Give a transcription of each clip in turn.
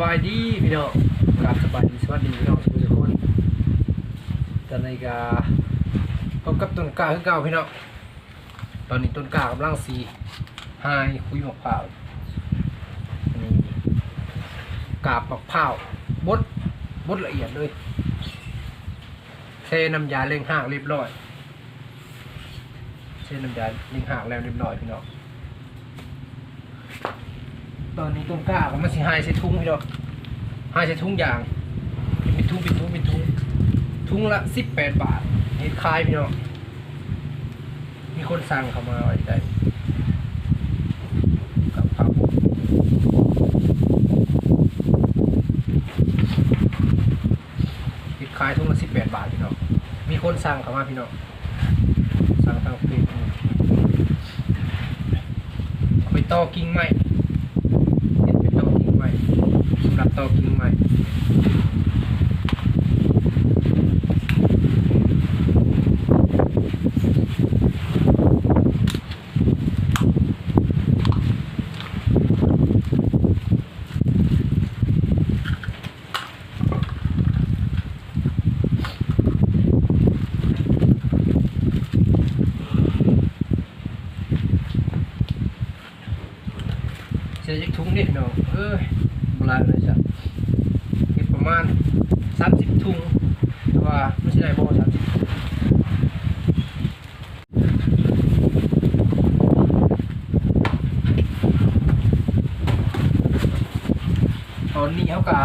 บายดีพี่น้องกราบสบายดีสวัสดีพี่น้องทุกคนตอนนี้ก็พบกับต้นกล้าคือเก่าพี่น้องตอนนี้ต้นกล้ากำลังสีหายคุยหมะพร้าวนี่กาบมะพร้าบดบดละเอียดเลยเทน้ำยาเล่งห่างเรียบร้อยเทน้ำยาเล่งห่างแล้วเรียบร้อยพี่น้อง ตอนนี้ต้นกล้าก็มันสิหายใส่ทุ่งพี่น้องหายใส่ทุ่งยางเป็นทุ่งเป็นทุ่งเป็นทุ่งทุ่งละสิบแปดบาทเห็ดคายพี่น้องมีคนสั่งเข้ามาไว้ใจกับข้าวเห็ดคายทุ่งละสิบแปดบาทพี่น้องมีคนสั่งเข้ามาพี่น้องสั่งทางเฟซไปต่อกิ่งไม้ เห็นเป็นโต๊ะทิ้งไว้สำหรับโต๊ะทิ้งไว้เสียจากถุงนิดหน่อยเอ้ยบราณเลยจ้ะเก็บประมาณสามสิบถุงแต่ว่าไม่ใช่ได้บ่สามสิบตอนนี้เขาก็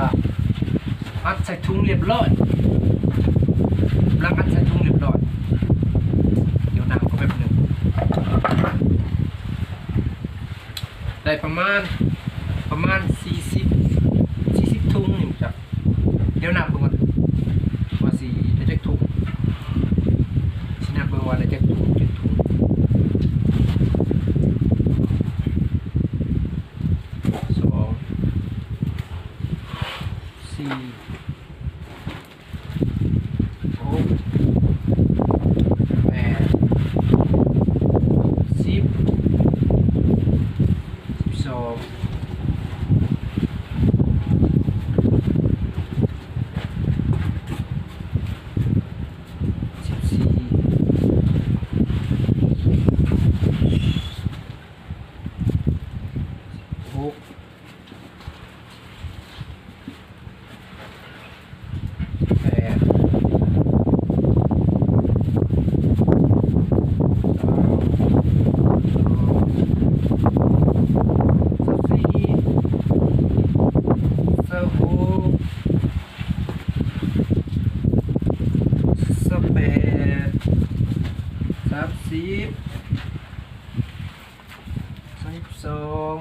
อัดใส่ถุงเรียบร้อยกำลังอัดใส่ถุงเรียบร้อย เดี๋ยวน้ำก็แบบหนึ่ง ได้ประมาณประมาณสี่สิบสี่สิบถุงนี่จ้ะเดี๋ยวนับเบิ่งก่อนว่าสี่ได้จักถุงสินับเบิ่งว่าได้จักถุงจักถุงสองสี่หกแปดสิบ สิบสองสิบสี่หกแปดเก้าสิบสี่สิบหกสิบแปด สามสิบสามสิบสอง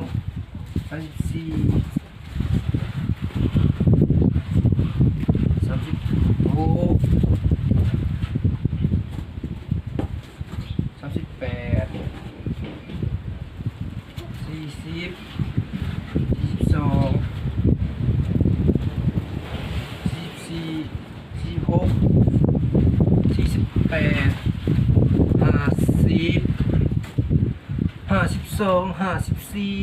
สามสิบสี่สามสิบหกสามสิบแปด สี่สิบสี่สิบสองสี่สิบสี่สี่สิบหกสี่สิบแปดห้าสิบห้าสิบสองห้าสิบสี่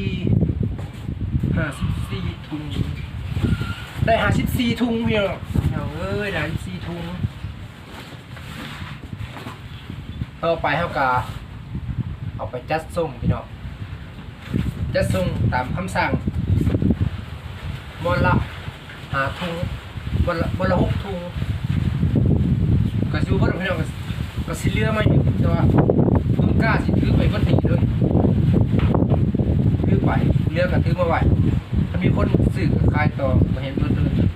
ห้าสิบสี่ถุงได้ห้า สิบสี่ถุงพี่น้องพี่น้องเอ้ยได้ห้าสิบสี่ถุงเอาไปเท่ากับเอาไปจัดส่งพี่น้องจะส่งตามคำสั่งมอละหาทุงมอละมอละหกทุงก็สิบเพิ่นพี่น้องก็ก็สิเหลือมาอยู่แต่ว่าเพิ่งกล้าสิถือไปวันนี้เลยถือไปเหลือก็ถือมาไว้ถ้ามีคนซื้อก็ขายต่อมาเห็นเพิ่นเลย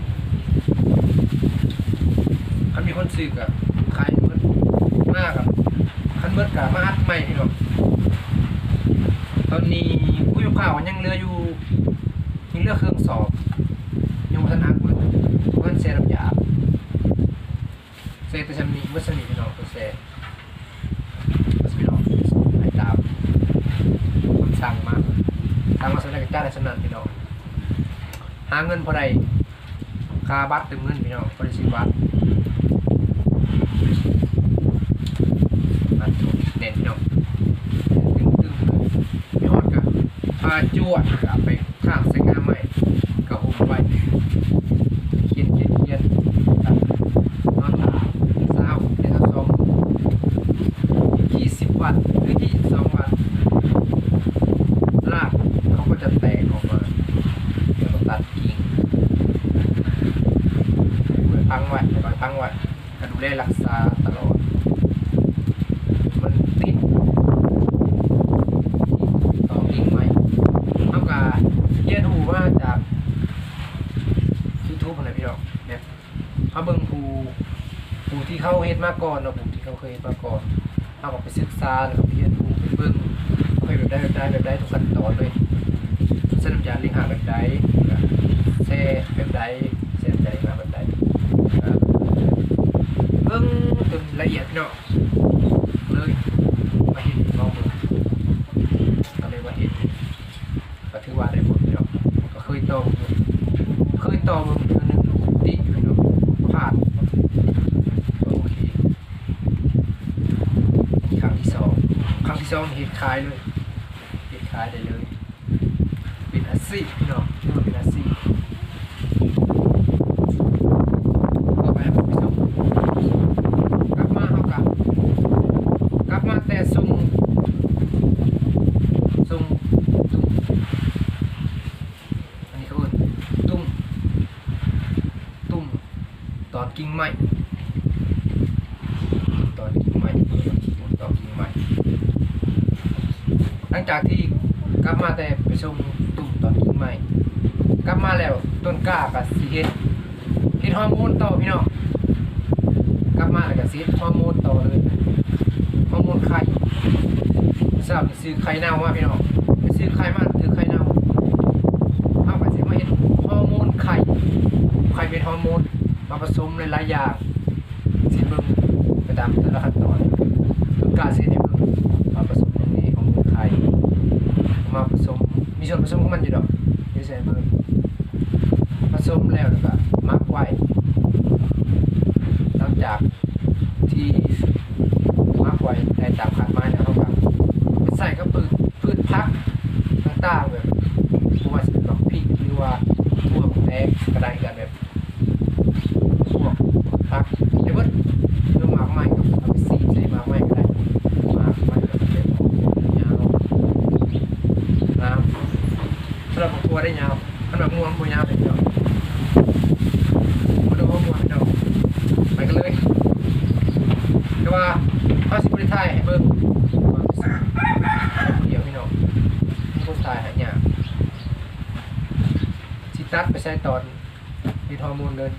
ถ้ามีคนซื้อก็ขายเพิ่นมากครับคันเบิดก็มาอัดใหม่พี่น้องตอนนี้ผู้ยกข่าวยังเหลืออยู่ยังเหลือเครื่องสอบยังไม่ทันอักมันมันเซน้ำยาเซต่ชำนีวัสนีพี่น้องตัวเซวัสนีพี่น้องให้ตามคนสั่งมาสั่งมาสำนักจ้าในสนันพี่น้องหาเงินพอใดคาบัตรเตึงเงินพี่น้องพอได้ซื้อบัตรบัตรเด่นพี่น้อง ตึงตึงยอดกับ พาจวดกับไปข้างใส่งาใหม่กับโอ้มไว้เขียนเขียนเขียนตัดนอนตาเศร้าเดือนสองยี่สิบวันหรือยี่สิบสองวันลากเขาก็จะแตกออกมาแล้วก็ตัดกิ่งไว้พังไว้ไว้พังไว้ก็ดูแลรักษาตลอด มันติดต่อกิ่งไม้เท่ากับเยียนหูมาจากยูทูบอะไรพี่น้องเนี่ยเขาเบิ่งภูภูที่ เขาเฮ็ดมาก่อนเนาะแบบที่เขาเคยเฮ็ดมาก่อนเขาก็ไปศึกษาแล้วก็ไปเรียนรู้ไปเบิ่งเขาเฮ็ดแบบได้แบบได้แบบได้ทุกขั้นตอนเลยเส้นน้ำยาลิงหาแบบใดแซ่แบบใดแซ่แบบใดมาแบบใดอ่าเบิ่งจนละเอียดพี่เนาะ เลยมาเห็นลองดูก็เลยมาเห็นก็ถือว่าได้ผลเนาะก็เคยตองอยู่เคยตองมันเทื่อหนึงดีอยู่เนาะผ่านก็โอเคนี่ครั้งที่สองครั้งที่ส องเห็ดขายเลยเห็ดขายได้เลย เป็นอาชีพพี่น้องชีพก็ไปให้ผมไปส่งกลับมาเขากลับ กลับมาแต่ซุงซุงตุ้มอันนี้เขาเอิ้นตุ้มตุ้มตอนกิ่งไม้ตอนกิ่งไม้ตอนกิ่งไม้หลัง จากที่กลับมาแต่ไปส่งตุ้มตอนกิ่งไม้กลับมาแล้วต้นกล้ากับสีเฮ็ดเฮ็ดฮอร์โมนต่อพี่น้องกลับมาแล้วก็สิเฮ็ดฮอร์โมนต่อเลยฮอร์โมนไข่ทราบซื้อไข่เน่ามาพี่น้องซื้อไข่มาถือไข่เน่าเอาไปเสียมาเห็นฮอร์โมนไข่ไข่เป็นฮอร์โมนมาผสมหลายๆอย่างสิเบิ่งไปตามแต่ละขั้นตอนคือกล้าเสียในเบิ่งมาผสมอย่างนี้ฮอร์โมนไข่ มาผสม มีส่วนผสมของมันอยู่ดอกไม่ใช่เบิ่งผสมแล้วแล้วก็มักไว้หลังจากที่ มากไว้ในตามขาดไม้นะครับแบบไปใส่ก็พืชพืชพักต่างๆแบบไม่ว่าจะเป็นดอกพริกหรือว่าทั่วแดงกระไดกันแบบพวกพักเดี๋ยวเบิดเรื่องหมากไม้กับเอาไปซีใส่หมากไม้ก็ได้หมากไม้แบบเป็นยาวน้ำสำหรับตัวได้ยาวสำหรับงวงบัวยาวเป็นยวมาดูข้อมูลเราไปกันเลยแต่ว่าเขาสิบริไทยให้เบิ่งเดี๋ยวพี่น้องมีคนถ่ายให้เนี่ยสิตัดไปใช้ตอนมีฮอร์โมนเลย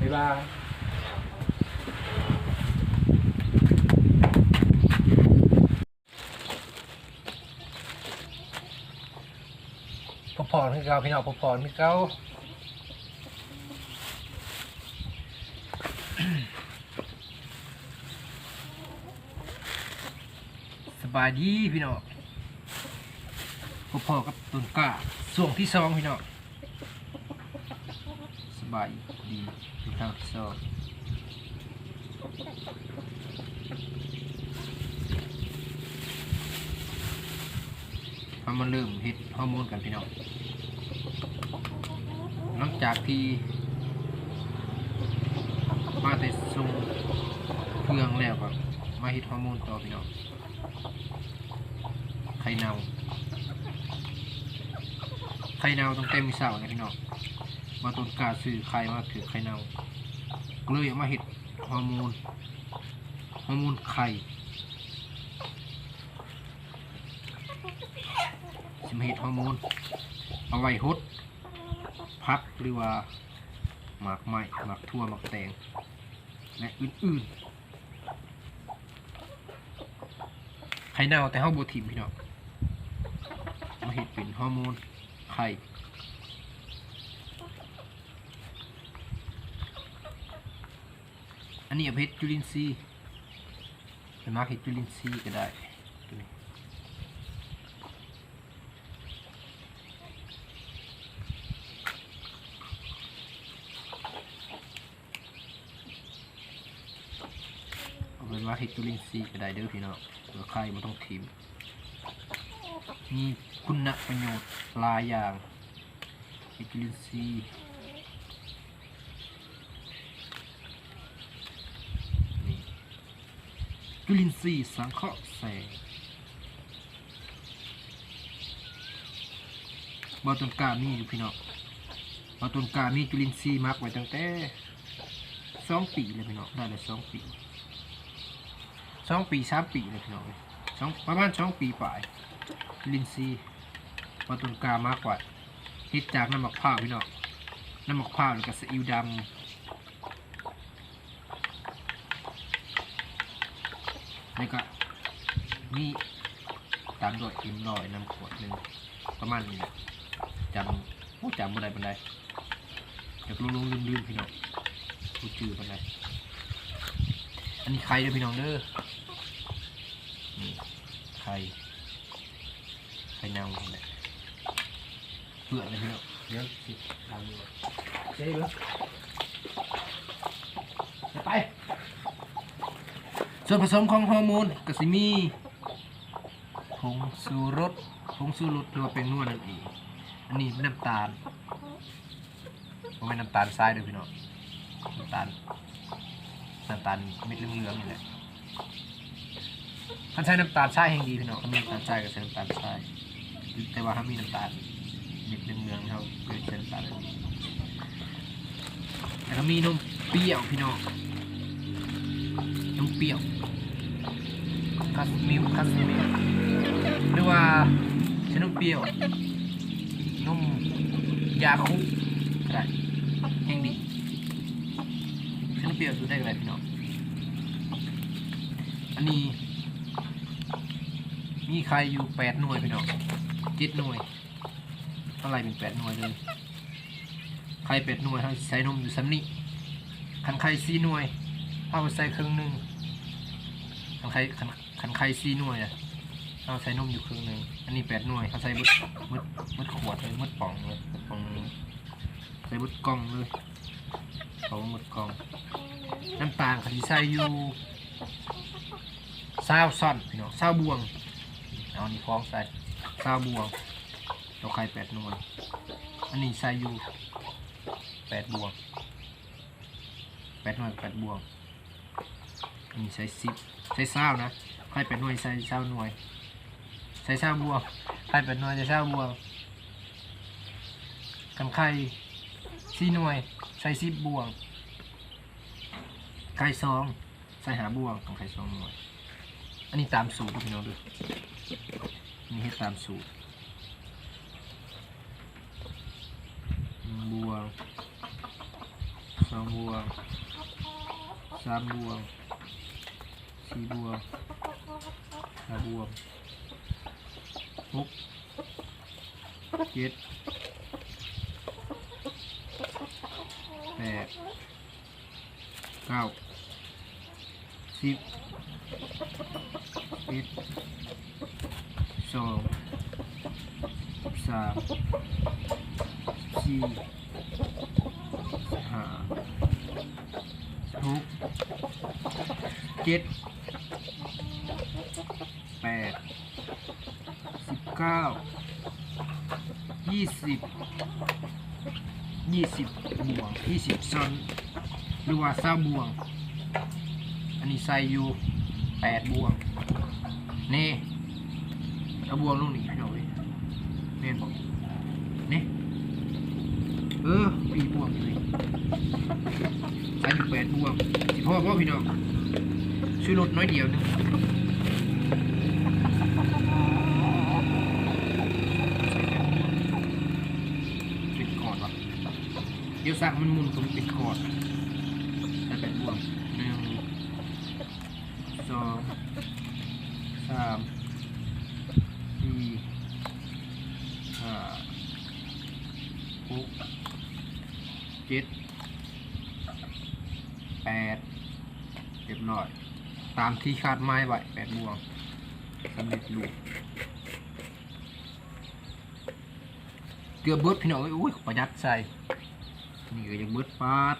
บ๊ายบายพอพร คือเก่าพี่น้องพอพรคือเก่าสบายดีพี่น้องพอๆกับต้นกล้าส่วงที่สองพี่น้องสบายดีเป็นครั้งที่สองพอมาเริ่มเฮ็ดฮอร์โมนกันพี่น้อง หลังจากที่มาแต่ส่งเครื่องแล้วก็มาฮ็ดฮอร์โมนต่อพี่น้องไข่เน่าไข่เน่าต้องเต็มมีเสาเนี่ยพี่น้องมาต้นกาซื้อไข่มาถือไข่เน่าเลยเอามาเห็ดฮอร์โมนฮอร์โมนไข่สมเห็ดฮอร์โมนเอาไว้ฮด พักหรือว่าหมากไม้หมากทั่วหมากแตง และอื่นๆไข่เน่าแต่เฮาบ่ถิ่มพี่น้องมาเห็ดเป็นฮอร์โมนไข่อันนี้เอาเห็ดจุลินทรีย์เป็นมากเห็ดจุลินทรีย์ก็ได้ตัวนี้าไปมาร์กเห็ดจุลินทรีก็ได้เด้อพี่น้องเผื่อไข่มันต้องทิมมีคุณประโยชน์หลายอย่างจุลินทรีจุลินทรีย์สังเคราะห์แสงบอต้นกามีอยู่พี่น้องบอต้นกามีจุลินทรีย์มักไว้ตั้งแต่สองปีเลยพี่น้องได้เลยสองปี สองปีสามปีเลยพี่น้องสองประมาณสองปีปลายลินทรีย์บอต้นกามากกว่าเฮ็ดจากน้ำหมะพร้าวพี่น้องน้ำหมะพร้าวแล้วก็ซีอิ๊วดำแล้วก็มีตามด้วยเอ็มลอยน้ำขวดหนึ่งประมาณนี้แหละจำโอ้จำบ่ได้ปานใดเดี๋ยวลงๆลืมๆพี่น้องรู้จือปานใดอันนี้ไข่เด้อพี่น้องเด้อ ไข่ไข่เน่านี่แหละเพื่อนเลยพี่น้องเดี๋ยวสิทำดูก่อนเจ๊เบ้อไป ส่วนผสมของฮอร์โมนก็สิมีผงสูรสผงสูรสหรือว่าเป็นนวดนั่นเอง อันนี้น้ำตาลบ่แม่นน้ำตาลทรายด้วยพี่น้องน้ำตาลน้ำตาลเม็ดเหลืองๆนี่แหละ ถ้าใช้น้ำตาลทรายแห่งดีพี่น้องถ้ามีน้ำตาลทรายก็ใช้น้ำตาลทรายแต่ว่าถ้ามีน้ำตาลเม็ดเหลืองเขาเกิดเป็นสารแล้วก็มีนมเปรี้ยวพี่น้องนมเปรี้ยวคัสมิลคัสมิลหรือว่าใช้นมเปรี้ยวนมยาคุก็ได้แห่งดีใช้นมเปรี้ยวซื้อได้ก็ได้พี่น้องอันนี้ มีใครอยู่แปดหน่วยพี่น้องเจ็ดหน่วยเท่าไรเป็นแปดหน่วยเลยไข่เป็ดหน่วยเขาใส่นมอยู่ซ้ำนี่ขันไข่สี่หน่วยเอาใส่ครึ่งหนึ่งขันไข่ขันขันไข่สี่หน่วยอะเอาใส่นมอยู่ครึ่งหนึ่งอันนี้แปดหน่วยเขาใส่มดมดมดขวดเลยมดป่องเลยมดป่องนึงใส่มดกล่องเลยเขามดกล่องน้ำตาลขาสิใส่อยู่ซาวซ่อนพี่น้องซาวบวง เอาอันนี้ฟ้องใส่ซาบวงเราไข่แปดหน่วยอันนี้ใส่อยู่แปดบวงแปดหน่วยแปดบวงอันนี้ใส่สิบใส่เศร้านะไข่แปดหน่วยใส่เศร้าหน่วยใส่เศร้าบวงไข่แปดหน่วยใส่เศร้าบวงกันไข่สี่หน่วยใส่สิบบวงไข่สองใส่หาบวงของไข่สองหน่วยอันนี้ตามสูตรพี่น้องดู นนี้ให้ตามสูตรบวงสองบวงสามบวงสี่บวงห้าบวงหกเจ็ดแปดเก้าสิบเอ็ดสองสาม สี่ห้าหกเจ็ดแปดสิบเก้ายี่สิบยี่สิบบวงยี่สิบซอนหรือ ว่าเศร้าบวง อันนี้ใส่อยู่แปดบวง นี่เอาบวงลงนี่พี่น้องเว้ยเน่นบอกนี่เออปีบวงเลยใส่อยู่แปดบวงสิพ่อพ่อพี่น้องช่วยลดน้อยเดียวหนึงเป็นกอดวะเดี๋ยวสั่งมันหมุนตรงเป็นกอดใส่แปดบวงหนึ่งสองสามสี่ห้า หกเจ็ดแปดเรียบร้อย ตาม ที่คาดไม้ไว้แปดบวงสำเร็จรูปเกือบเบิดพี่น้องอุ้ยประหยัดใส่นี่ก็ยังเบิดปาด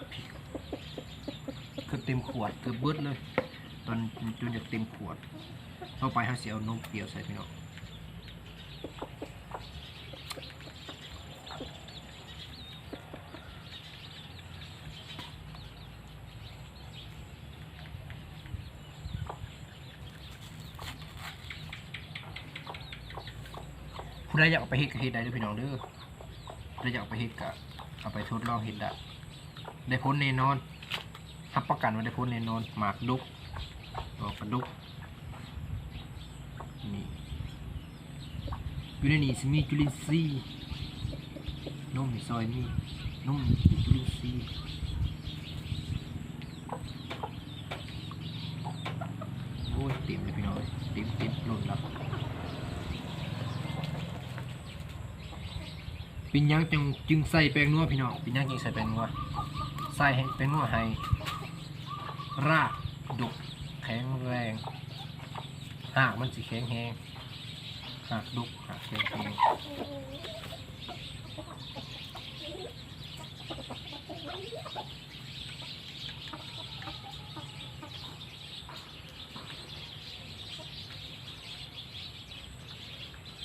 คือเต็มขวดเกือบเบิดเลย ตอนจนจะเต็มขวด ต่อไปเขาเสียเอานมเปรี้ยวใส่พี่น้อง ผู้อยากไปเฮ็ดก็เฮ็ดได้ด้อพี่น้องเด้อผู้อยากไปเฮ็ดก็เอาไปทดลองเฮ็ดได้ได้ผลแน่นอนรับประกันว่าได้ผลแน่นอนหมากดุกดอกกระดุกนี่อยู่ในนี้สิมีจุลินทรีย์นมซอยนี่นมจุลินทรีย์โอ้ยเต็มเลยพี่น้องเต็มเต็มล้นแล้ว ปินยังจึงจึงใส่แป้งนัวพี่น้องปินยังจึงใส่แป้งนัวใส่ให้แป้งนัวให้รากดกแข็งแรงหากมันสิแข็งแหงหากดกหากแข็งแหง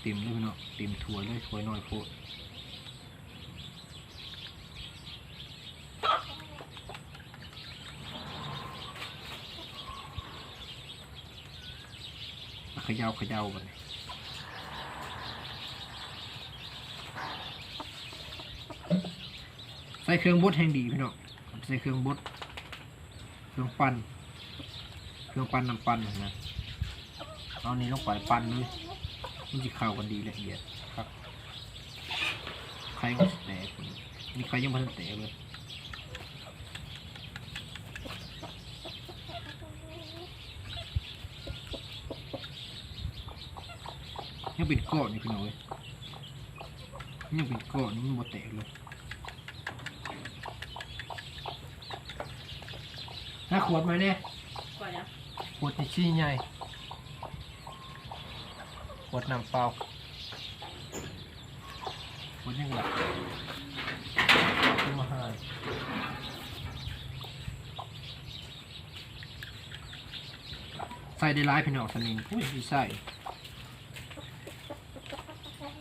เต็มเลยพี่น้องเต็มถ้วเลยถ้วน้อยโพด ย่าเขย่ากันใส่เครื่องบดแห่งดีพี่น้องใส่เครื่องบดเครื่องปั้นเครื่องปั้นน้ำปั้นนะเอานี้ลงไปปั้นเลยมันจะเข้ากันดีละเอียดครับใครก็แตกมีใครยังไม่ทันแตกเลย ยังเป็นก้อนนี่พี่น้อยยังเป็นก้อนนี่มันบ่แตกเลยถ้าขวดมาเนี่ยก่อนนะขวดที่ชี้ใหญ่ขวดน้ำเปล่าขวดยังไงขึ้นมาให้ใส่ได้หลายพี่น้องสนิงอุ้ยดีใส่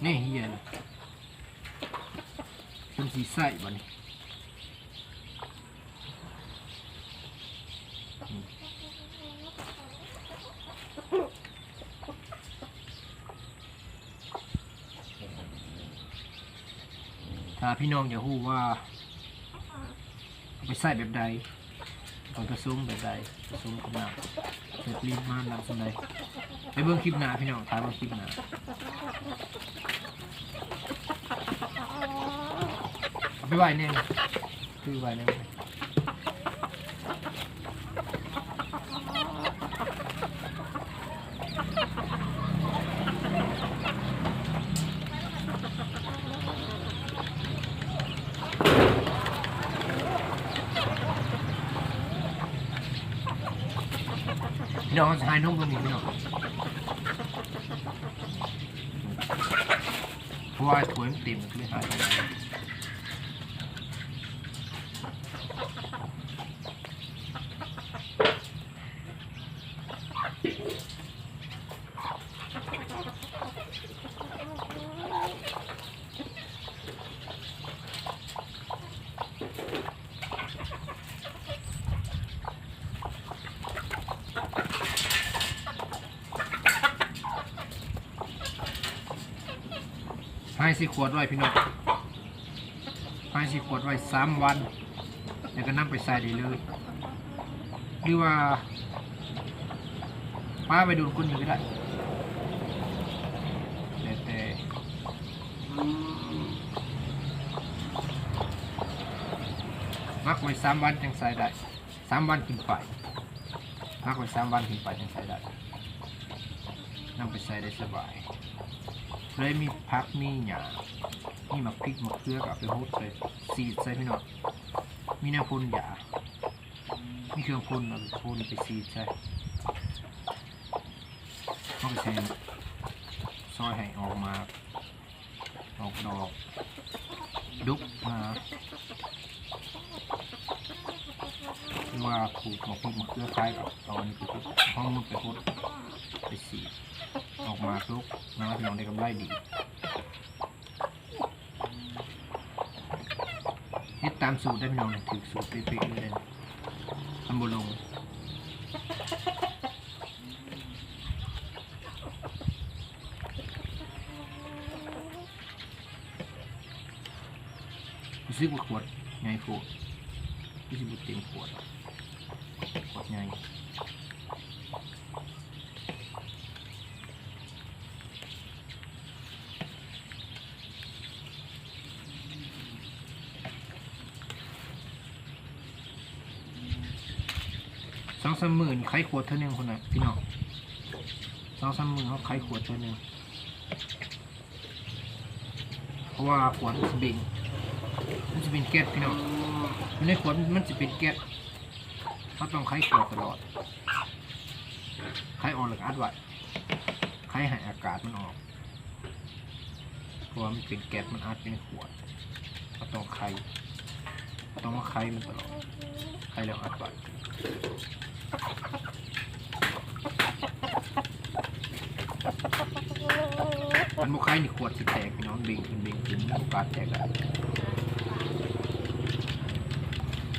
นี่เฮียนะเป็นสีใส่บ่นี่ถ้าพี่น้องอยากรู้ว่า ไปใส่แบบใด ตอนผสมแบบใดผสมกับน้ำเสร็จรีบมากนำสนใดไปเบิ่งคลิปหน้าพี่น้องตามเบิ่งคลิปหน้าเอาไปไหว้แน่ยคือไหว้แน่ นะพี่น้องจะให้นุ่มตรงนี้พี่น้องเพราะว่าถ้วยมันต็มมันก็เลยหาย ให้สิขวดไว้พี่น้องให้สิขวดไว้สามวันแล้วก็นำไปใส่ได้เลยหรือว่าป้าไปดูดคนนี้ก็ได้แต่แต่มักไว้สามวันจังใส่ได้สามวันขึ้นไปมักไว้สามวันขึ้นไปจังใส่ได้นำไปใส่ได้สบาย เลยมีพักมีหยามีมักพริกมักเกลือกับไปโฮดใส่ซีดใส่พี่น้องมีแนวพ่นหยามีเครื่องพ่นเอาไปพ่นไปซีดใส่ต้องไปใช้ซอยให้ออกมาออกดอกดุกมาว่าปลูกมักพริกมักเกลือคล้ายกับตอนนี้คือห้องมันไปโฮดไปซีด ออกมาทุกนะพี่น้องได้กำไรดีเฮ็ดตามสูตรได้พี่น้องถือสูตรเป๊ะๆเลยทำบุลงซื้อขวดไงขวดซื้สึกว่าเต็มขวดขวดไง ไขขวดเท่านึงคนน่ะพี่น้องสองสามมื่นเขาไขขวดเท่านึงเพราะว่าขวดมันจะเบ่งมันจะเป็นแก๊สพี่น้องอยู่ในขวดมันจะเป็นแก๊สเขาต้องไขขวดตลอดไขออกหรืออัดไว้ไขให้อากาศมันออกเพราะว่ามันเป็นแก๊สมันอัดเป็นขวดเขาต้องไขต้องมาไขมันตลอดไขแล้วอัดไว้ มันบุคายนี่ขวดสิแตกพี่น้องเบ่งขึ้นเบ่งขึ้นโอกาสแตกอะ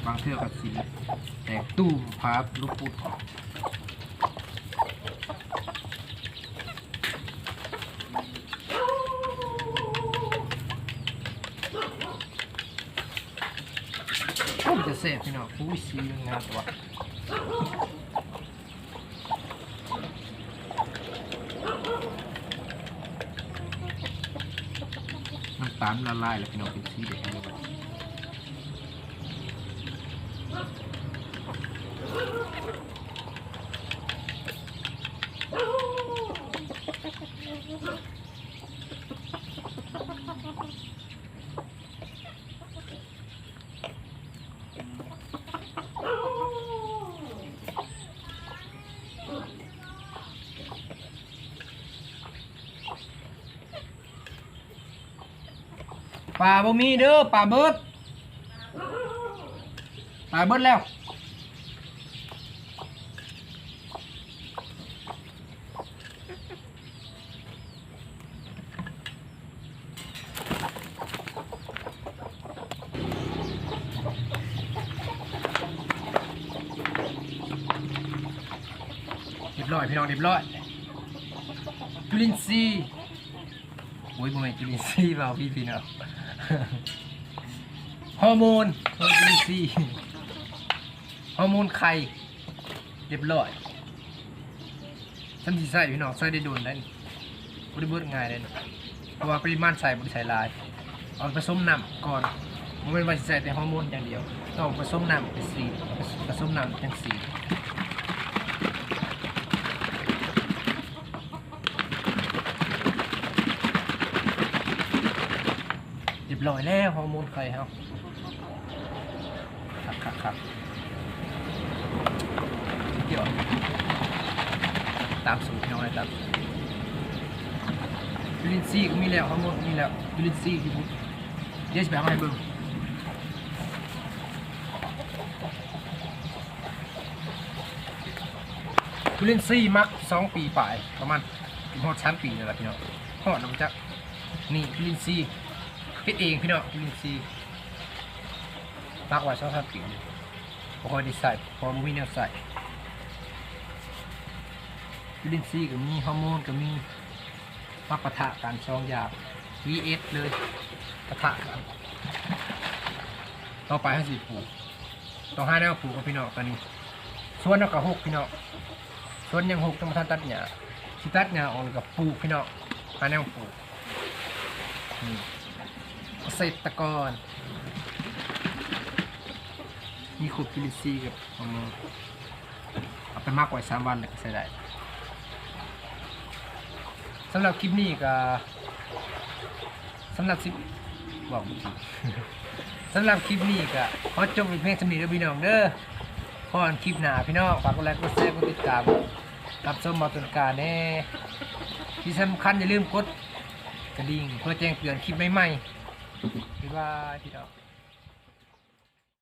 บางเทือกก็สีแตกตู้มพับลูกปุดออกโอ้ยจะเสพพี่น้องอุ้ยซีงานตัว ตาลละลายแล้วพี่น้องเป็นสีแดงเลย ลาบ่มีเด้อปลาเบิดปลาเบิดแล้วเรียบร้อยพี่น้องเรียบร้อยจุลินทรีย์โอ้ยบ่แม่นจุลินทรีย์เปล่าพี่พี่น้อง ฮอร์โมนฮอร์โมนจุลินทรีฮอร์โมนไข่เรียบร้อยฉันสิใส่พี่น้องใส่ได้โดนได้นี่บ่ได้เบิดง่ายเลยนี่เพราะว่าปริมาณใส่บ่ได้ใส่ลายเอาผสมน้ำก่อนบ่แม่นว่าใส่แต่ฮอร์โมนอย่างเดียวต้องผสมน้ำเป็นสีผสมน้ำจังสี อยแล้วฮอร์โมนไข่เฮาครับครับครับเดี๋ยวตามสูตรพี่น้องเลยตามสูตรยูรินซีก็มีแล้วฮอร์โมนมีแล้วยูรินซีที่พูดเดี๋ยวจะไปเอาให้เบิ่งยูรินซีมักสองปีปลายประมาณถึงหอดชั้นปีนี่แหละพี่น้องหอดน้ำจักนี่ยูรินซี ย์คิดเองพี่น้องลินซีมากกว่าช่องทางผิวพอคอยได้ใส่พอมีแนวใส่ลินซีก็มีฮอร์โมนก็มีมาปะทะกันสองอยาง VS เลยปะทะกันต่อไปให้สีปลูกต้องหาแนวปลูกกับพี่น้องตอนนี้ส่วนเอากับหกพี่น้องส่วนยังหกต้องมาทันตัดหญ้าสิตัดหญ้าออกกับปลูกพี่น้องหาแนวปลูกนี่ ษตรกรมีขุดกิลิซีกับฮอร์โมนเอาไปมากกว่าสามวันเลยก็ใช้ได้สำหรับคลิปนี้ก็สำหรับสิบอกไม่ถูกสำหรับคลิปนี้ก็ขอจบเป็นเพียงสำนีแล้วพี่น้องเด้อพอนคลิปหนาพี่น้องฝากกดไลค์กดแชร์กดติดตามรับชมมาตุนการแน่ที่สำคัญอย่าลืมกดกระดิ่งเพื่อแจ้งเตือนคลิปใหม่ๆ บ๊ายบายพี่ดอก